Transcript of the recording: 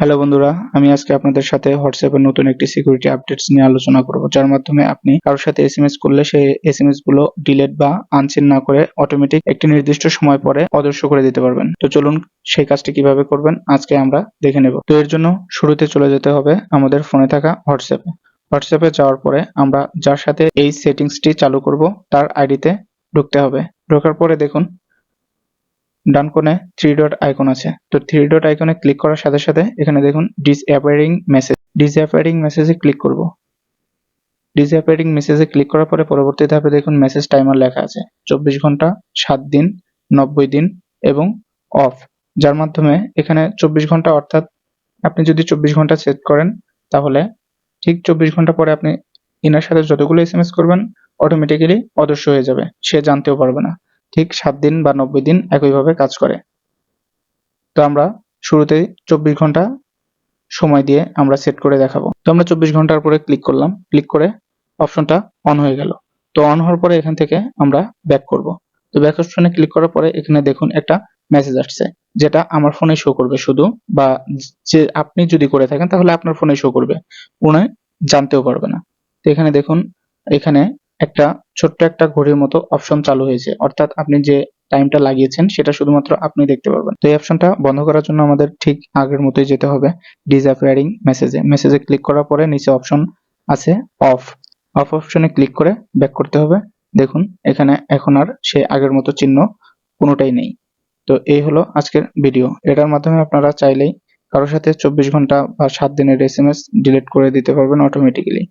Hello বন্ধুরা, আমি আজকে আপনাদের সাথে হোয়াটসঅ্যাপের নতুন একটি সিকিউরিটি আপডেটস নিয়ে আলোচনা করব, যার মাধ্যমে আপনি কারোর সাথে এসএমএস করলে সেই এসএমএসগুলো ডিলিট বা আনসিন না করে অটোমেটিক একটি নির্দিষ্ট সময় পরে অদৃশ্য করে দিতে পারবেন। তো চলুন সেই কাজটি কীভাবে করবেন আজকে আমরা দেখে নেব। তো এর জন্য শুরুতে চলে যেতে হবে আমাদের ফোনে থাকা হোয়াটসঅ্যাপে হোয়াটসঅ্যাপে যাওয়ার পরে আমরা যার সাথে এই সেটিংসটি চালু করব, তার আইডিতে ঢুকতে হবে। ঢোকার পরে দেখুন ডান কোণে থ্রি ডট আইকন আছে। তো থ্রি ডট আইকনে ক্লিক করার সাথে সাথে এখানে দেখুন ডিসঅ্যাপিয়ারিং মেসেজ ডিসঅ্যাপিয়ারিং মেসেজে ক্লিক করব। ডিসঅ্যাপিয়ারিং মেসেজে ক্লিক করার পরে পরবর্তী ধাপে দেখুন মেসেজ টাইমার লেখা আছে। চব্বিশ ঘণ্টা, সাত দিন, নব্বই দিন এবং অফ যার মাধ্যমে এখানে চব্বিশ ঘণ্টা অর্থাৎ আপনি যদি চব্বিশ ঘণ্টা সেট করেন, তাহলে ঠিক চব্বিশ ঘণ্টা পরে আপনি ইনার সাথে যতগুলো এসএমএস করবেন অটোমেটিক্যালি অদৃশ্য হয়ে যাবে। সে জানতেও পারবে না। ঠিক সাত দিন বা নব্বই দিন একইভাবে কাজ করে। তো আমরা শুরুতেই চব্বিশ ঘণ্টা সময় দিয়ে আমরা সেট করে দেখাবো। তো আমরা চব্বিশ ঘণ্টার পরে ক্লিক করলাম। ক্লিক করে অপশনটা অন হয়ে গেল। তো অন হওয়ার পরে এখান থেকে আমরা ব্যাক করব। তো ব্যাক অপশনে ক্লিক করার পরে এখানে দেখুন একটা মেসেজ আসছে, যেটা আমার ফোনে শো করবে শুধু বা যে আপনি যদি করে থাকেন তাহলে আপনার ফোনে শো করবে। উনি জানতেও পারবে না। তো এখানে দেখুন, এখানে একটা ছোট্ট একটা ঘড়ির মতো অপশন চালু হয়েছে। অর্থাৎ আপনি যে টাইমটা লাগিয়েছেন, সেটা শুধুমাত্র আপনি দেখতে পারবেন। তো এই অপশনটা বন্ধ করার জন্য আমাদের ঠিক আগের মতোই যেতে হবে। ডিসঅ্যাপিয়ারিং মেসেজে মেসেজে ক্লিক করার পরে নিচে অপশন আছে অফ অফ অপশনে ক্লিক করে ব্যাক করতে হবে। দেখুন, এখানে এখন আর সে আগের মতো চিহ্ন কোনোটাই নেই। তো এই হলো আজকের ভিডিও এটার মাধ্যমে আপনারা চাইলেই কারোর সাথে চব্বিশ ঘণ্টা বা সাত দিনের এস এম এস ডিলিট করে দিতে পারবেন অটোমেটিক্যালি